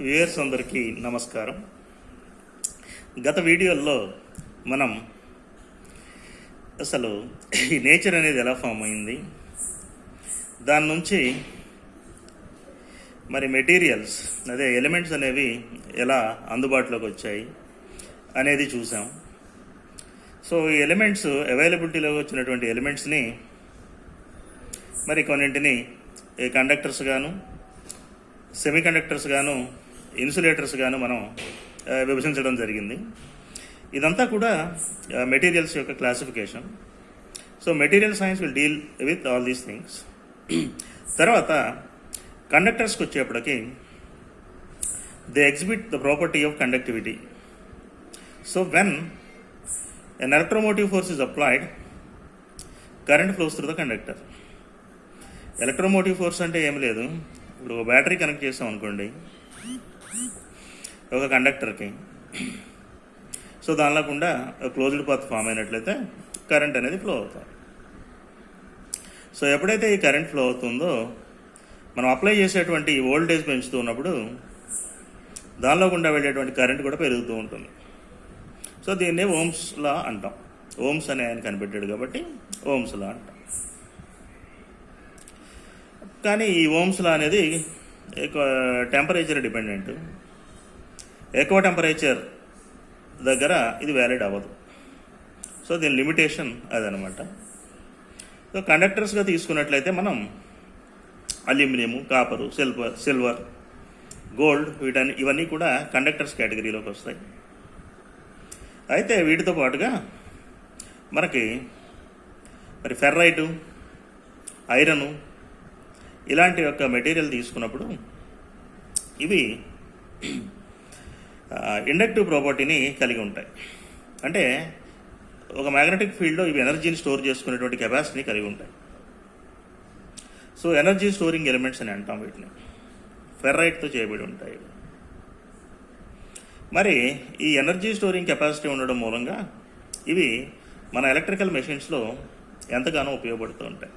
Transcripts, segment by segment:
Viewers అందరికీ నమస్కారం. గత వీడియోల్లో మనం అసలు ఈ నేచర్ అనేది ఎలా ఫామ్ అయింది? దాని నుంచి మరి మెటీరియల్స్ అదే ఎలిమెంట్స్ అనేవి ఎలా అందుబాటులోకి వచ్చాయి అనేది చూసాం. సో ఈ ఎలిమెంట్స్ అవైలబిలిటీలో వచ్చినటువంటి ఎలిమెంట్స్ని మరి కొన్నింటిని కండక్టర్స్ గాను సెమీ కండక్టర్స్ గాను ఇన్సులేటర్స్ కానీ మనం విభజించడం జరిగింది. ఇదంతా కూడా మెటీరియల్స్ యొక్క classification. So material science will deal with all these things. తర్వాత కండక్టర్స్కి వచ్చేప్పటికి they exhibit the property of conductivity. So when an electromotive force is applied current flows through the conductor. Electromotive force అంటే ఏం లేదు. ఇప్పుడు ఒక battery connect చేసాం అనుకోండి. ఒక కండక్టర్కి. సో దానిలాకుండా క్లోజ్డ్ పాత్ ఫామ్ అయినట్లయితే కరెంట్ అనేది ఫ్లో అవుతుంది. సో ఎప్పుడైతే ఈ కరెంట్ ఫ్లో అవుతుందో మనం అప్లై చేసేటువంటి వోల్టేజ్ పెంచుతూ ఉన్నప్పుడు దానిలో గుండా వెళ్ళేటువంటి కరెంట్ కూడా పెరుగుతూ ఉంటుంది. సో దీన్నే ఓమ్స్ లా అంటాం. ఓమ్స్ అనే ఆయన కనిపెట్టాడు కాబట్టి ఓమ్స్ లా అంటాం. కానీ ఈ ఓమ్స్ లా అనేది ఎక్కువ టెంపరేచర్ డిపెండెంట్ ఎక్కువ టెంపరేచర్ దగ్గర ఇది వ్యాలిడ్ అవ్వదు. సో దీని లిమిటేషన్ అదనమాట. సో కండక్టర్స్గా తీసుకున్నట్లయితే మనం aluminium copper silver silver gold వీటన్ని ఇవన్నీ కూడా కండక్టర్స్ కేటగిరీలోకి వస్తాయి. అయితే వీటితో పాటుగా మనకి మరి ఫెర్రైటు ఐరను ఇలాంటి యొక్క మెటీరియల్ తీసుకున్నప్పుడు ఇవి ఇండక్టివ్ ప్రాపర్టీని కలిగి ఉంటాయి. అంటే ఒక మ్యాగ్నెటిక్ ఫీల్డ్లో ఇవి ఎనర్జీని స్టోర్ చేసుకునేటువంటి కెపాసిటీని కలిగి ఉంటాయి. సో ఎనర్జీ స్టోరింగ్ ఎలిమెంట్స్ అని అంటాం వీటిని. ఫెర్రైట్తో చేయబడి ఉంటాయి. మరి ఈ ఎనర్జీ స్టోరింగ్ కెపాసిటీ ఉండడం మూలంగా ఇవి మన ఎలక్ట్రికల్ మెషిన్స్లో ఎంతగానో ఉపయోగపడుతూ ఉంటాయి.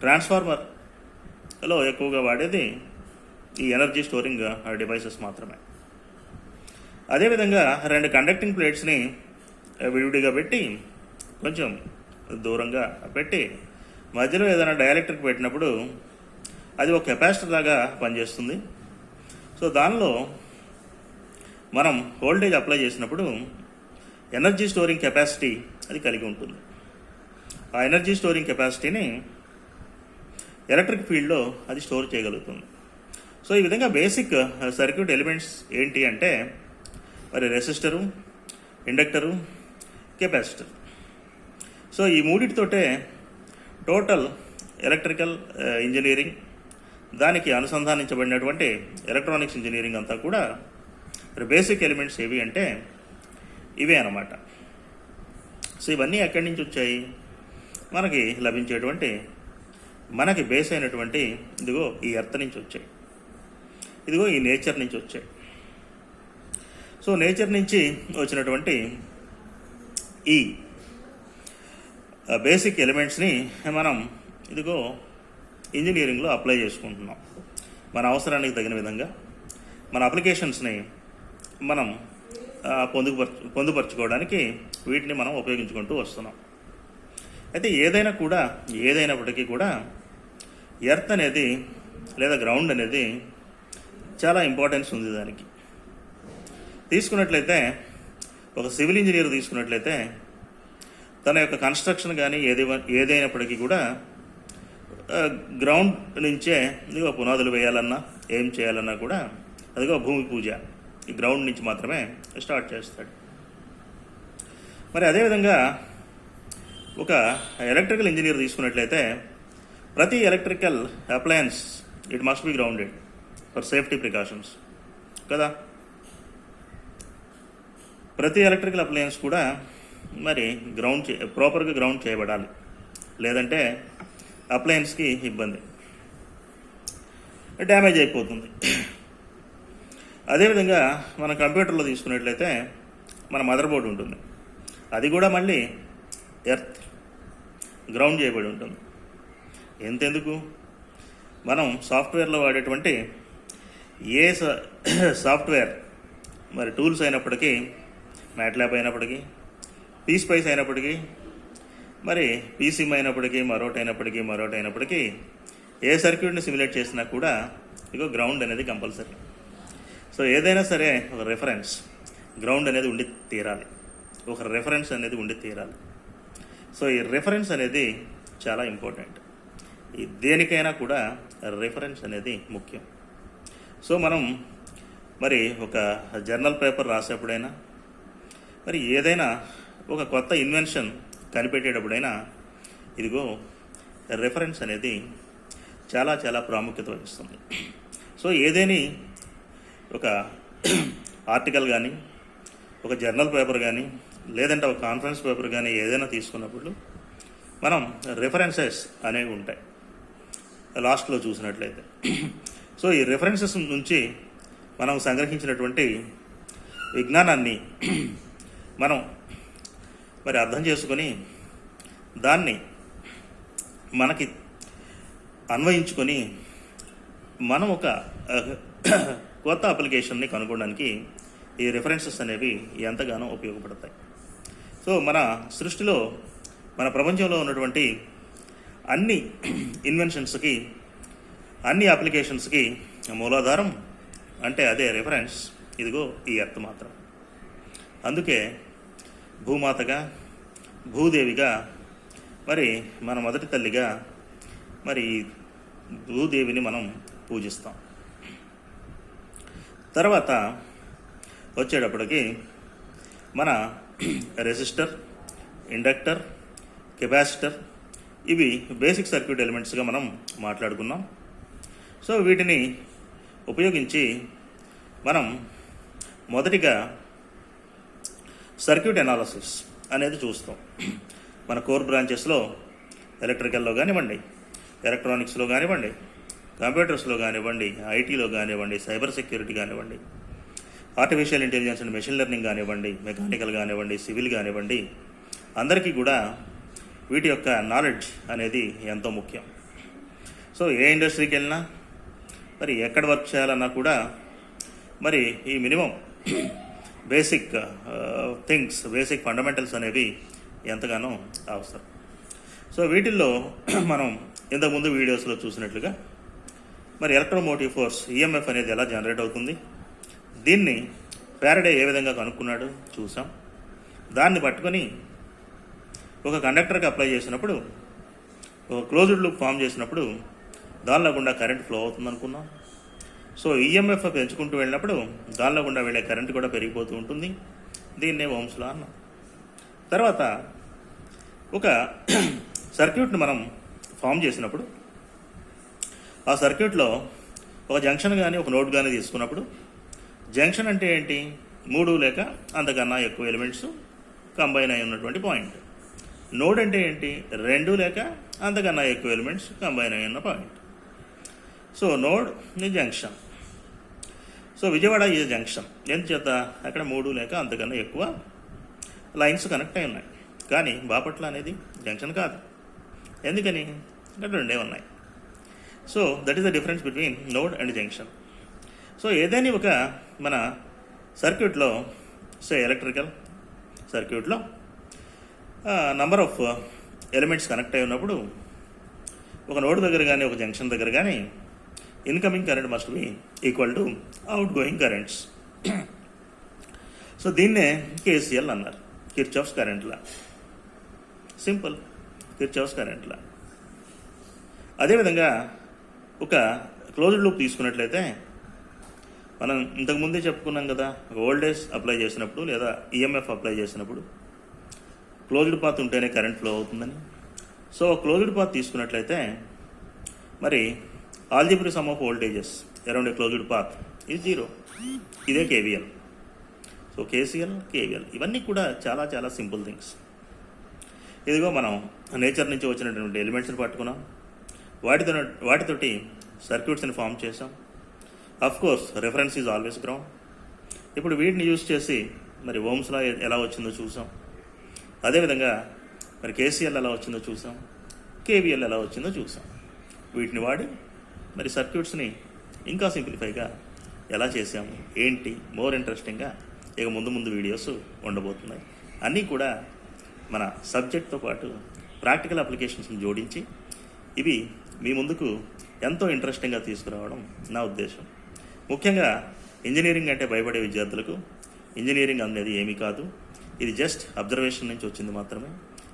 ట్రాన్స్ఫార్మర్ లో ఎక్కువగా వాడేది ఈ ఎనర్జీ స్టోరింగ్ డివైసెస్ మాత్రమే. అదేవిధంగా రెండు కండక్టింగ్ ప్లేట్స్ని విడివిడిగా పెట్టి కొంచెం దూరంగా పెట్టి మధ్యలో ఏదైనా డైఎలక్ట్రిక్ పెట్టినప్పుడు అది ఒక కెపాసిటర్ లాగా పనిచేస్తుంది. సో దానిలో మనం వోల్టేజ్ అప్లై చేసినప్పుడు ఎనర్జీ స్టోరింగ్ కెపాసిటీ అది కలిగి ఉంటుంది. ఆ ఎనర్జీ స్టోరింగ్ కెపాసిటీని ఎలక్ట్రిక్ ఫీల్డ్లో అది స్టోర్ చేయగలుగుతుంది. సో ఈ విధంగా బేసిక్ సర్క్యూట్ ఎలిమెంట్స్ ఏంటి అంటే మరి రెసిస్టరు ఇండక్టరు కెపాసిటర్. సో ఈ మూడిటితోటే టోటల్ ఎలక్ట్రికల్ ఇంజనీరింగ్ దానికి అనుసంధానించబడినటువంటి ఎలక్ట్రానిక్స్ ఇంజనీరింగ్ అంతా కూడా మరి బేసిక్ ఎలిమెంట్స్ ఏవి అంటే ఇవే అనమాట సో ఇవన్నీ ఎక్కడి నుంచి వచ్చాయి? మనకి లభించేటువంటి మనకి బేస్ అయినటువంటి ఇదిగో ఈ ఎర్త్ నుంచి వచ్చాయి. ఇదిగో ఈ నేచర్ నుంచి వచ్చాయి. సో నేచర్ నుంచి వచ్చినటువంటి ఈ బేసిక్ ఎలిమెంట్స్ని మనం ఇదిగో ఇంజనీరింగ్లో అప్లై చేసుకుంటున్నాం. మన అవసరానికి తగిన విధంగా మన అప్లికేషన్స్ని మనం పొందుపరచు పొందుపరచుకోవడానికి వీటిని మనం ఉపయోగించుకుంటూ వస్తున్నాం. అయితే ఏదైనా కూడా ఏదైనప్పటికీ కూడా ఎర్త్ అనేది లేదా గ్రౌండ్ అనేది చాలా ఇంపార్టెన్స్ ఉంది దానికి. తీసుకున్నట్లయితే ఒక సివిల్ ఇంజనీర్ తీసుకున్నట్లయితే తన యొక్క కన్స్ట్రక్షన్ కానీ ఏది ఏదైనప్పటికీ కూడా గ్రౌండ్ నుంచే ఇదిగో పునాదులు వేయాలన్నా ఏం చేయాలన్నా కూడా అదిగో భూమి పూజ. ఈ గ్రౌండ్ నుంచి మాత్రమే స్టార్ట్ చేస్తాడు. మరి అదేవిధంగా ఒక ఎలక్ట్రికల్ ఇంజనీర్ తీసుకున్నట్లయితే ప్రతి electrical appliance it must be grounded for safety precautions కదా? ప్రతి ఎలక్ట్రికల్ అప్లయన్స్ కూడా మరి గ్రౌండ్ చే ప్రాపర్గా గ్రౌండ్ చేయబడాలి. లేదంటే అప్లయన్స్కి ఇబ్బంది. డ్యామేజ్ అయిపోతుంది. అదేవిధంగా మన కంప్యూటర్లో తీసుకున్నట్లయితే మన మదర్ బోర్డు ఉంటుంది. అది కూడా మళ్ళీ ఎర్త్ గ్రౌండ్ చేయబడి ఉంటుంది. ఎంతెందుకు? మనం సాఫ్ట్వేర్లో వాడేటువంటి ఏ సా- సాఫ్ట్వేర్ మరి టూల్స్ అయినప్పటికీ మ్యాట్లాబ్ అయినప్పటికీ పీస్పైస్ అయినప్పటికీ మరి పీసీఎం అయినప్పటికీ మరొకటి అయినప్పటికీ మరొకటి అయినప్పటికీ ఏ సర్క్యూట్ని సిమ్యులేట్ చేసినా కూడా ఇగో గ్రౌండ్ అనేది కంపల్సరీ. సో ఏదైనా సరే ఒక రెఫరెన్స్ గ్రౌండ్ అనేది ఉండి తీరాలి. ఒక రెఫరెన్స్ అనేది ఉండి తీరాలి. సో ఈ రెఫరెన్స్ అనేది చాలా ఇంపార్టెంట్ ఈ దేనికైనా కూడా రెఫరెన్స్ అనేది ముఖ్యం. సో మనం మరి ఒక జర్నల్ పేపర్ రాసేప్పుడైనా మరి ఏదైనా ఒక కొత్త ఇన్వెన్షన్ కనిపెట్టేటప్పుడైనా ఇదిగో రెఫరెన్స్ అనేది చాలా చాలా ప్రాముఖ్యత వహిస్తుంది సో ఏదేని ఒక ఆర్టికల్ కానీ ఒక జర్నల్ పేపర్ కానీ లేదంటే ఒక కాన్ఫరెన్స్ పేపర్ కానీ ఏదైనా తీసుకున్నప్పుడు మనం రెఫరెన్సెస్ అనేవి ఉంటాయి. లాస్ట్లో చూసినట్లయితే. సో ఈ రెఫరెన్సెస్ నుంచి మనం సంగ్రహించినటువంటి విజ్ఞానాన్ని మనం మరి అర్థం చేసుకొని దాన్ని మనకి అన్వయించుకొని మనం ఒక కొత్త అప్లికేషన్ని కనుగొనడానికి ఈ రెఫరెన్సెస్ అనేవి ఎంతగానో ఉపయోగపడతాయి. సో మన సృష్టిలో మన ప్రపంచంలో ఉన్నటువంటి అన్ని ఇన్వెన్షన్స్కి అన్ని అప్లికేషన్స్కి మూలాధారం అంటే అదే రిఫరెన్స్ ఇదిగో ఈ ఎర్త్ మాత్రం. అందుకే భూమాతగా భూదేవిగా మరి మన మొదటి తల్లిగా మరి భూదేవిని మనం పూజిస్తాం. తర్వాత వచ్చేటప్పటికి మన రెసిస్టర్ ఇండక్టర్ కెపాసిటర్. ఇవి బేసిక్ సర్క్యూట్ ఎలిమెంట్స్గా మనం మాట్లాడుకున్నాం. సో వీటిని ఉపయోగించి మనం మొదటిగా సర్క్యూట్ అనాలసిస్ అనేది చూస్తాం. మన కోర్ బ్రాంచెస్లో ఎలక్ట్రికల్లో కానివ్వండి ఎలక్ట్రానిక్స్లో కానివ్వండి కంప్యూటర్స్లో కానివ్వండి ఐటీలో కానివ్వండి సైబర్ సెక్యూరిటీ కానివ్వండి artificial intelligence and machine learning కానివ్వండి మెకానికల్ కానివ్వండి సివిల్ కానివ్వండి అందరికీ కూడా వీటి యొక్క నాలెడ్జ్ అనేది ఎంతో ముఖ్యం. సో ఏ ఇండస్ట్రీకి వెళ్ళినా మరి ఎక్కడ వర్క్ చేయాలన్నా కూడా మరి ఈ minimum basic things basic fundamentals అనేవి ఎంతగానో అవసరం. సో వీటిల్లో మనం ఇంతకుముందు వీడియోస్లో చూసినట్లుగా మరి ఎలక్ట్రోమోటివ్ ఫోర్స్ ఈఎంఎఫ్ అనేది ఎలా జనరేట్ అవుతుంది? దీన్ని ఫారడే ఏ విధంగా కనుక్కున్నాడు? చూసాం. దాన్ని పట్టుకొని ఒక కండక్టర్కి అప్లై చేసినప్పుడు ఒక క్లోజ్డ్ లూప్ ఫామ్ చేసినప్పుడు దానిలో గుండా కరెంట్ ఫ్లో అవుతుంది అనుకున్నాం సో ఈఎంఎఫ్ పెంచుకుంటూ వెళ్ళినప్పుడు దానిలో గుండా వెళ్ళే కరెంట్ కూడా పెరిగిపోతూ ఉంటుంది. దీన్నే ఓమ్స్లా అన్నాం. తర్వాత ఒక సర్క్యూట్ని మనం ఫామ్ చేసినప్పుడు ఆ సర్క్యూట్లో ఒక జంక్షన్ కానీ ఒక నోడ్ కానీ తీసుకున్నప్పుడు జంక్షన్ అంటే ఏంటి? మూడు లేక అంతకన్నా ఎక్కువ ఎలిమెంట్స్ కంబైన్ అయి ఉన్నటువంటి పాయింట్. నోడ్ అంటే ఏంటి? రెండు లేక అంతకన్నా ఎక్కువ ఎలిమెంట్స్ కంబైన్ అయి ఉన్న పాయింట్. సో నోడ్ని జంక్షన్. సో విజయవాడ ఈ జంక్షన్. ఎందుచేత? అక్కడ మూడు లేక అంతకన్నా ఎక్కువ లైన్స్ కనెక్ట్ అయి ఉన్నాయి. కానీ బాపట్ల అనేది జంక్షన్ కాదు. ఎందుకని? ఇక్కడ రెండే ఉన్నాయి. So that is the difference between node and junction. So ఏదైనా ఒక మన సర్క్యూట్లో సో ఎలక్ట్రికల్ సర్క్యూట్లో నంబర్ ఆఫ్ ఎలిమెంట్స్ కనెక్ట్ అయి ఉన్నప్పుడు ఒక నోడ్ దగ్గర కానీ ఒక జంక్షన్ దగ్గర కానీ incoming current must be equal to outgoing currents so దీన్నే కేసీఎల్ అన్నారు. Kirchhoff's current law simple Kirchhoff's current law అదేవిధంగా ఒక క్లోజ్డ్ లూప్ తీసుకున్నట్లయితే మనం ఇంతకుముందే చెప్పుకున్నాం కదా ఓల్డేజ్ అప్లై చేసినప్పుడు లేదా ఈఎంఎఫ్ అప్లై చేసినప్పుడు క్లోజ్డ్ పాత్ ఉంటేనే కరెంట్ ఫ్లో అవుతుందని. సో క్లోజ్డ్ పాత్ తీసుకున్నట్లయితే మరి algebraic sum of voltages around a closed path ఇది జీరో ఇదే కేవీఎల్ సో కేసీఎల్ కేవీఎల్ ఇవన్నీ కూడా చాలా చాలా సింపుల్ థింగ్స్ ఇదిగో మనం నేచర్ నుంచి వచ్చినటువంటి ఎలిమెంట్స్ని పట్టుకున్నాం. వాటితో వాటితోటి సర్క్యూట్స్ని ఫామ్ చేసాం course reference is always ground ఇప్పుడు వీటిని యూజ్ చేసి మరి ఓమ్స్లా ఎలా వచ్చిందో చూసాం. అదేవిధంగా మరి కేసీఎల్ ఎలా వచ్చిందో చూసాం. కేవీఎల్ ఎలా వచ్చిందో చూసాం. వీటిని వాడి మరి సర్క్యూట్స్ని ఇంకా సింప్లిఫైగా ఎలా చేసాము ఏంటి? మోర్ ఇంట్రెస్టింగ్గా ఇక ముందు ముందు వీడియోస్ ఉండబోతున్నాయి. అన్నీ కూడా మన సబ్జెక్ట్తో పాటు ప్రాక్టికల్ అప్లికేషన్స్ని జోడించి ఇవి మీ ముందుకు ఎంతో ఇంట్రెస్టింగ్గా తీసుకురావడం నా ఉద్దేశం. ముఖ్యంగా ఇంజనీరింగ్ అంటే భయపడే విద్యార్థులకు ఇంజనీరింగ్ అనేది ఏమీ కాదు. ఇది జస్ట్ అబ్జర్వేషన్ నుంచి వచ్చింది మాత్రమే.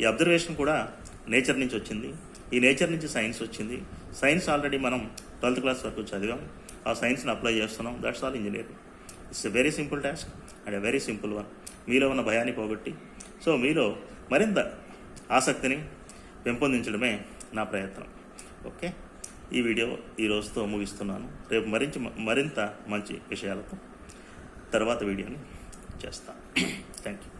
ఈ అబ్జర్వేషన్ కూడా నేచర్ నుంచి వచ్చింది. ఈ నేచర్ నుంచి సైన్స్ వచ్చింది. సైన్స్ ఆల్రెడీ మనం ట్వెల్త్ క్లాస్ వరకు చదివాం. ఆ సైన్స్ని అప్లై చేస్తున్నాం. That's all engineering it's a very simple task and a very simple one మీలో ఉన్న భయాన్ని పోగొట్టి సో మీలో మరింత ఆసక్తిని పెంపొందించడమే నా ప్రయత్నం. ఓకే ఈ వీడియో ఈ రోజుతో ముగిస్తున్నాను. రేపు మరించి మరింత మంచి విషయాలతో తర్వాత వీడియోని చేస్తాను థ్యాంక్ యూ